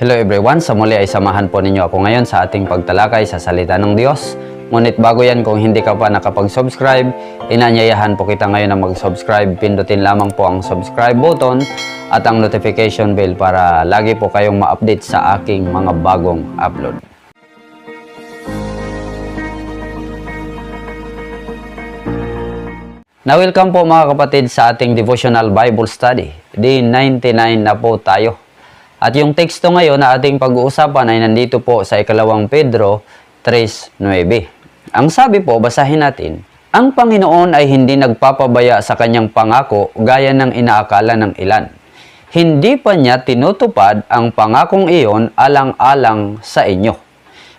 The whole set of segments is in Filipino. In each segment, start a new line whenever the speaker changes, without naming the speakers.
Hello everyone, sa muli ay samahan po ninyo ako ngayon sa ating pagtalakay sa salita ng Diyos. Ngunit bago yan, kung hindi ka pa nakapag-subscribe, inanyayahan po kita ngayon na mag-subscribe. Pindutin lamang po ang subscribe button at ang notification bell para lagi po kayong ma-update sa aking mga bagong upload. Na-welcome po mga kapatid sa ating devotional Bible study. Day 99 na po tayo. At yung teksto ngayon na ating pag-uusapan ay nandito po sa ikalawang Pedro 3.9. Ang sabi po, basahin natin, Ang Panginoon ay hindi nagpapabaya sa kanyang pangako gaya ng inaakala ng ilan. Hindi pa niya tinutupad ang pangakong iyon alang-alang sa inyo.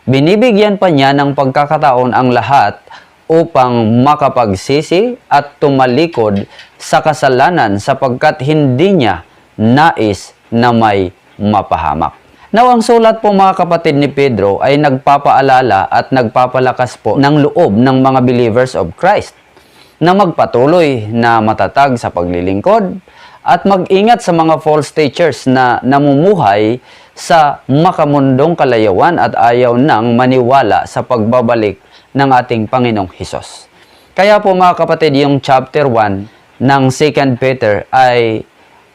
Binibigyan pa niya ng pagkakataon ang lahat upang makapagsisi at tumalikod sa kasalanan sapagkat hindi niya nais na may mapahamak. Now, ang sulat po mga kapatid ni Pedro ay nagpapaalala at nagpapalakas po ng loob ng mga believers of Christ na magpatuloy na matatag sa paglilingkod at mag-ingat sa mga false teachers na namumuhay sa makamundong kalayawan at ayaw nang maniwala sa pagbabalik ng ating Panginoong Hesus. Kaya po mga kapatid, yung chapter 1 ng 2 Peter ay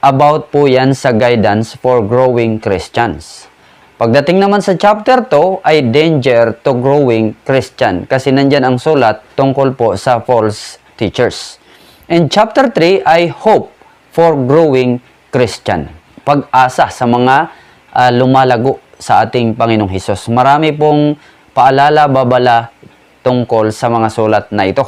about po yan sa guidance for growing Christians. Pagdating naman sa chapter 2 ay danger to growing Christian kasi nandyan ang sulat tungkol po sa false teachers. And chapter 3 ay hope for growing Christian. Pag-asa sa mga ah, lumalago sa ating Panginoong Hesus. Marami pong paalala, babala tungkol sa mga sulat na ito.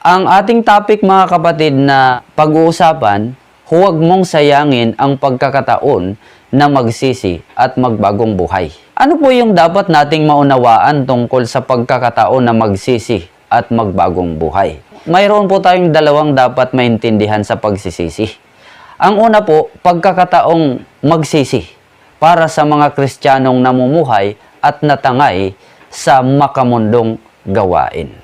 Ang ating topic mga kapatid na pag-uusapan, huwag mong sayangin ang pagkakataon na magsisi at magbagong buhay. Ano po yung dapat nating maunawaan tungkol sa pagkakataon na magsisi at magbagong buhay? Mayroon po tayong dalawang dapat maintindihan sa pagsisisi. Ang una po, pagkakataong magsisi para sa mga Kristiyanong namumuhay at natangay sa makamundong gawain.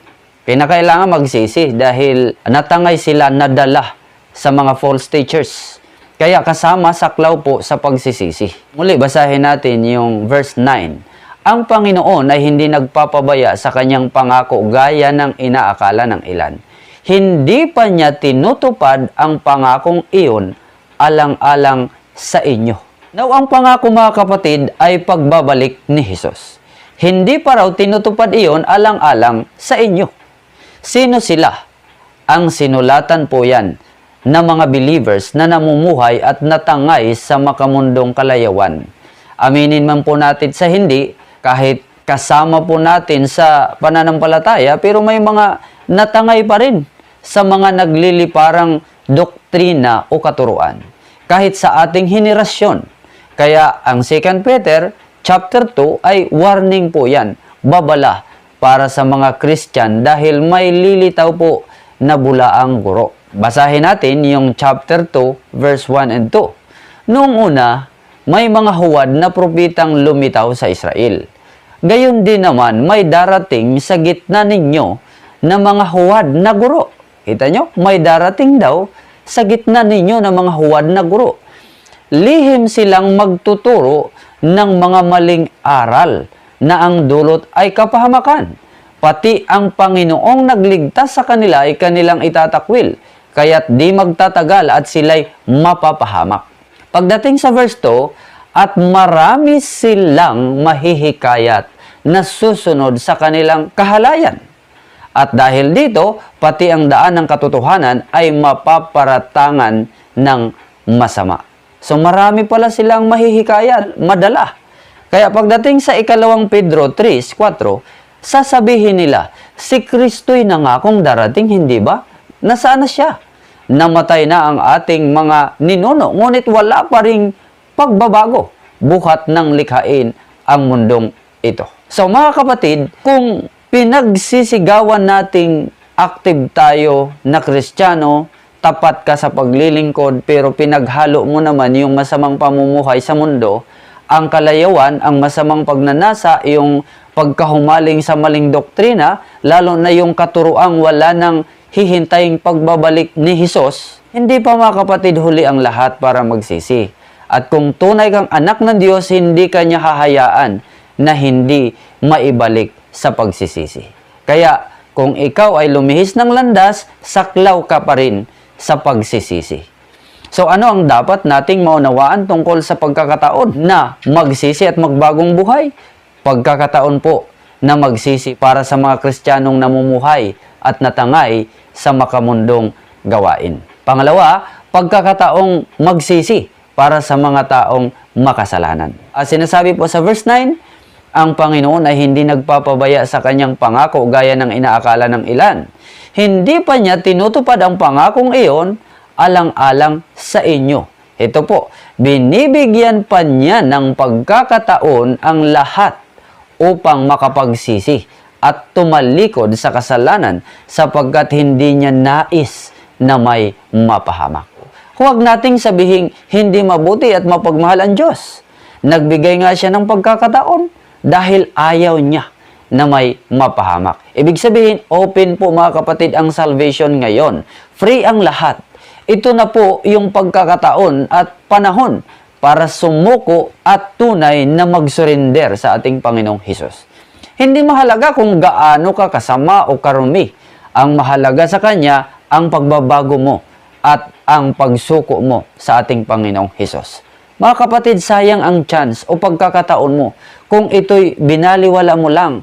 Kinakailangan magsisi dahil natangay sila nadala sa mga false teachers. Kaya kasama saklaw po sa pagsisisi. Muli, basahin natin yung verse 9. Ang Panginoon ay hindi nagpapabaya sa kanyang pangako gaya ng inaakala ng ilan. Hindi pa niya tinutupad ang pangakong iyon alang-alang sa inyo. Now, ang pangako mga kapatid ay pagbabalik ni Jesus. Hindi pa raw tinutupad iyon alang-alang sa inyo. Sino sila? Ang sinulatan po yan na mga believers na namumuhay at natangay sa makamundong kalayawan. Aminin man po natin sa hindi, kahit kasama po natin sa pananampalataya, pero may mga natangay pa rin sa mga nagliliparang doktrina o katuruan. Kahit sa ating henerasyon. Kaya ang 2 Peter chapter 2 ay warning po yan, babala para sa mga Christian dahil may lilitaw po na bulaang guro. Basahin natin yung chapter 2 verse 1 and 2. Noong una, may mga huwad na propitang lumitaw sa Israel. Gayon din naman may darating sa gitna ninyo na mga huwad na guro. Kita nyo? May darating daw sa gitna ninyo na mga huwad na guro lihim silang magtuturo ng mga maling aral na ang dulot ay kapahamakan. Pati ang Panginoong nagligtas sa kanila ay kanilang itatakwil, kaya't di magtatagal at sila'y mapapahamak. Pagdating sa verse 2, at marami silang mahihikayat na susunod sa kanilang kahalayan. At dahil dito, pati ang daan ng katotohanan ay mapaparatangan ng masama. So marami pala silang mahihikayat, madala. Kaya pagdating sa ikalawang Pedro 3, 4, sasabihin nila, si Kristo'y nangakong darating, hindi ba? Nasaan na siya? Namatay na ang ating mga ninuno, ngunit wala pa ring pagbabago. Buhat ng likhain ang mundong ito. So mga kapatid, kung pinagsisigawan nating active tayo na Kristiyano, tapat ka sa paglilingkod pero pinaghalo mo naman yung masamang pamumuhay sa mundo, ang kalayawan, ang masamang pagnanasa, yung pagkahumaling sa maling doktrina, lalo na yung katuruang wala nang hihintaying pagbabalik ni Hesus, hindi pa mga kapatid huli ang lahat para magsisi. At kung tunay kang anak ng Diyos, hindi ka niya hahayaan na hindi maibalik sa pagsisisi. Kaya kung ikaw ay lumihis ng landas, saklaw ka pa rin sa pagsisisi. So ano ang dapat nating maunawaan tungkol sa pagkakataon na magsisi at magbagong buhay? Pagkakataon po na magsisi para sa mga Kristiyanong namumuhay at natangay sa makamundong gawain. Pangalawa, pagkakataong magsisi para sa mga taong makasalanan. As sinasabi po sa verse 9, ang Panginoon ay hindi nagpapabaya sa kanyang pangako gaya ng inaakala ng ilan. Hindi pa niya tinutupad ang pangakong iyon alang-alang sa inyo. Ito po, binibigyan pa niya ng pagkakataon ang lahat upang makapagsisi at tumalikod sa kasalanan sapagkat hindi niya nais na may mapahamak. Huwag nating sabihin hindi mabuti at mapagmahal ang Diyos. Nagbigay nga siya ng pagkakataon dahil ayaw niya na may mapahamak. Ibig sabihin, open po mga kapatid ang salvation ngayon. Free ang lahat. Ito na po yung pagkakataon at panahon para sumuko at tunay na mag-surrender sa ating Panginoong Hesus. Hindi mahalaga kung gaano ka kasama o karumi. Ang mahalaga sa Kanya ang pagbabago mo at ang pagsuko mo sa ating Panginoong Hesus. Mga kapatid, sayang ang chance o pagkakataon mo kung ito'y binaliwala mo lang,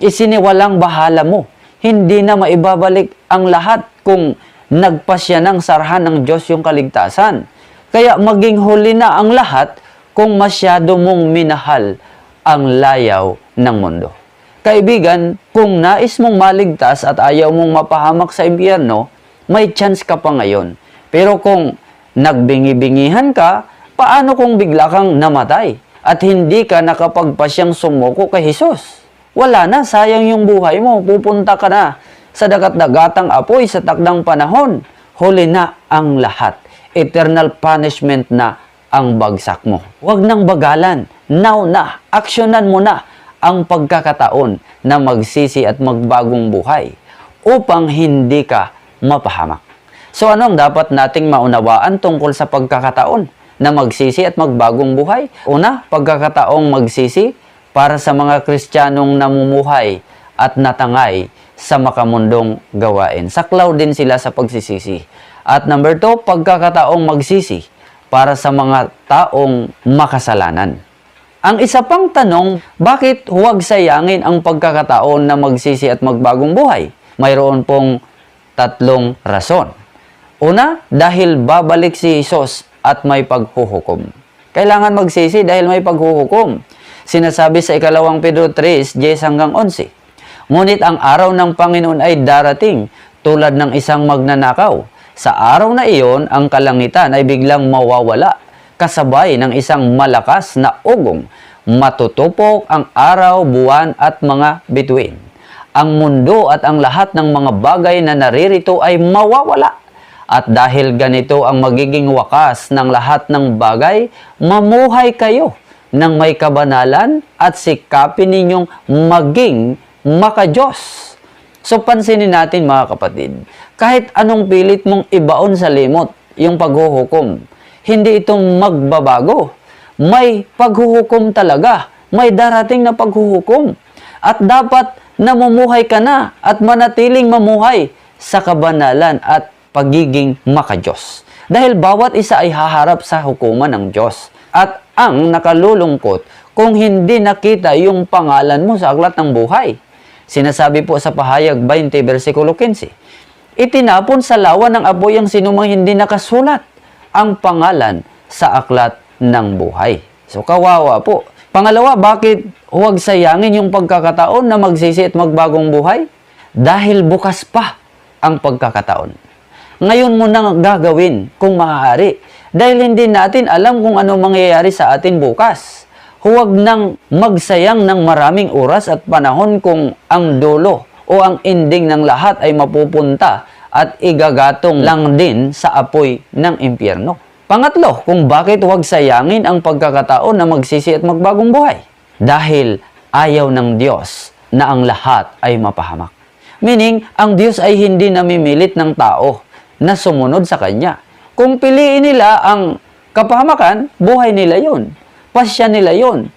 isiniwalang bahala mo. Hindi na maibabalik ang lahat kung nagpasya ng sarhan ng Diyos yung kaligtasan. Kaya maging huli na ang lahat kung masyado mong minahal ang layaw ng mundo. Kaibigan, kung nais mong maligtas at ayaw mong mapahamak sa impyerno, may chance ka pa ngayon. Pero kung nagbingi-bingihan ka, paano kung bigla kang namatay at hindi ka nakapagpasyang sumuko kay Jesus? Wala na, sayang yung buhay mo, pupunta ka na sa dagat-dagatang apoy sa takdang panahon. Huli na ang lahat. Eternal punishment na ang bagsak mo. Huwag nang bagalan. Now na, aksyonan mo na ang pagkakataon na magsisi at magbagong buhay upang hindi ka mapahamak. So ano ang dapat nating maunawaan tungkol sa pagkakataon na magsisi at magbagong buhay? Una, pagkakataong magsisi para sa mga Kristiyanong namumuhay at natangay sa makamundong gawain. Saklaw din sila sa pagsisisi. At number two, pagkakataong magsisi para sa mga taong makasalanan. Ang isa pang tanong, bakit huwag sayangin ang pagkakataon na magsisi at magbagong buhay? Mayroon pong tatlong rason. Una, dahil babalik si Jesus at may paghuhukom. Kailangan magsisi dahil may paghuhukom. Sinasabi sa ikalawang Pedro 3, 10 hanggang 11. Ngunit ang araw ng Panginoon ay darating tulad ng isang magnanakaw. Sa araw na iyon, ang kalangitan ay biglang mawawala kasabay ng isang malakas na ugong. Matutupok ang araw, buwan at mga bituin. Ang mundo at ang lahat ng mga bagay na naririto ay mawawala. At dahil ganito ang magiging wakas ng lahat ng bagay, mamuhay kayo ng may kabanalan at sikapin ninyong maging makajos. So pansinin natin mga kapatid, kahit anong pilit mong ibaon sa limot yung paghuhukom, hindi itong magbabago. May paghuhukom talaga. May darating na paghuhukom. At dapat namumuhay ka na at manatiling mamuhay sa kabanalan at pagiging makajos. Dahil bawat isa ay haharap sa hukuman ng Diyos. At ang nakalulungkot kung hindi nakita yung pangalan mo sa aklat ng buhay. Sinasabi po sa pahayag 20 versikulo 15, Itinapon sa lawa ng apoy ang sinumang hindi nakasulat ang pangalan sa aklat ng buhay. So kawawa po. Pangalawa, bakit huwag sayangin yung pagkakataon na magsisi at magbagong buhay? Dahil bukas pa ang pagkakataon. Ngayon mo nang gagawin kung maaari. Dahil hindi natin alam kung ano mangyayari sa atin bukas. Huwag nang magsayang ng maraming oras at panahon kung ang dulo o ang ending ng lahat ay mapupunta at igagatong lang din sa apoy ng impyerno. Pangatlo, kung bakit huwag sayangin ang pagkakataon na magsisi at magbagong buhay. Dahil ayaw ng Diyos na ang lahat ay mapahamak. Meaning, ang Diyos ay hindi namimilit ng tao na sumunod sa Kanya. Kung piliin nila ang kapahamakan, buhay nila yon. Pasya nila yon.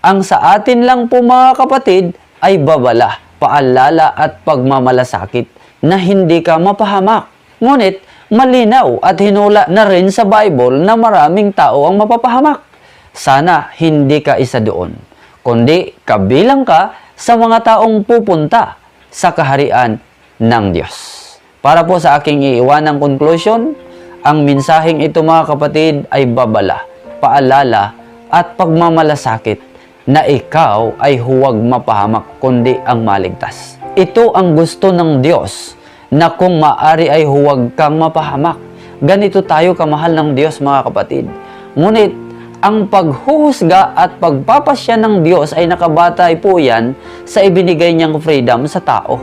Ang sa atin lang po mga kapatid ay babala, paalala at pagmamalasakit na hindi ka mapahamak. Ngunit malinaw at hinula na rin sa Bible na maraming tao ang mapapahamak. Sana hindi ka isa doon, kundi kabilang ka sa mga taong pupunta sa kaharian ng Diyos. Para po sa aking iiwanang conclusion, ang mensaheng ito mga kapatid ay babala, paalala at pagmamalasakit na ikaw ay huwag mapahamak kundi ang maligtas. Ito ang gusto ng Diyos na kung maari ay huwag kang mapahamak. Ganito tayo kamahal ng Diyos mga kapatid. Ngunit ang paghuhusga at pagpapasya ng Diyos ay nakabatay po yan sa ibinigay niyang freedom sa tao.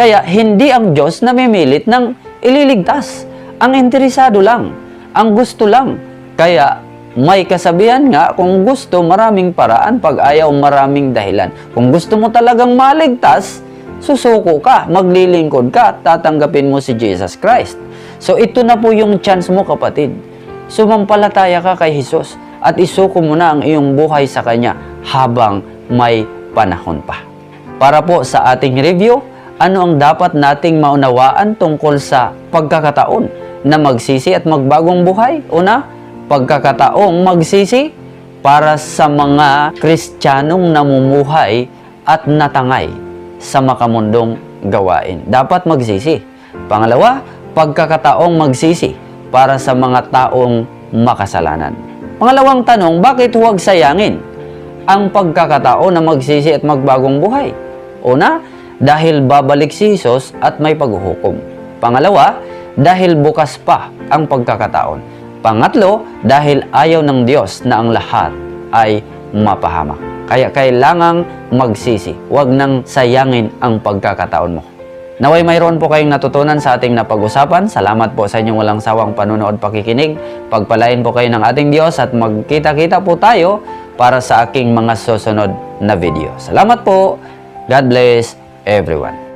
Kaya hindi ang Diyos namimilit ng ililigtas. Ang interesado lang, ang gusto lang. Kaya may kasabihan nga, kung gusto maraming paraan, pag ayaw maraming dahilan. Kung gusto mo talagang maligtas, susuko ka, maglilingkod ka, tatanggapin mo si Jesus Christ. So ito na po yung chance mo kapatid. Sumampalataya ka kay Jesus at isuko mo na ang iyong buhay sa Kanya habang may panahon pa. Para po sa ating review, ano ang dapat nating maunawaan tungkol sa pagkakataon na magsisi at magbagong buhay? Una, pagkakataong magsisi para sa mga Kristiyanong namumuhay at natangay sa makamundong gawain. Dapat magsisi. Pangalawa, pagkakataong magsisi para sa mga taong makasalanan. Pangalawang tanong, bakit huwag sayangin ang pagkakataon na magsisi at magbagong buhay? Una, dahil babalik si Jesus at may paghuhukom. Pangalawa, dahil bukas pa ang pagkakataon. Pangatlo, dahil ayaw ng Diyos na ang lahat ay mapahamak. Kaya kailangang magsisi. Huwag nang sayangin ang pagkakataon mo. Naway mayroon po kayong natutunan sa ating napag-usapan. Salamat po sa inyong walang sawang panunood pakikinig. Pagpalain po kayo ng ating Diyos at magkita-kita po tayo para sa aking mga susunod na video. Salamat po. God bless everyone.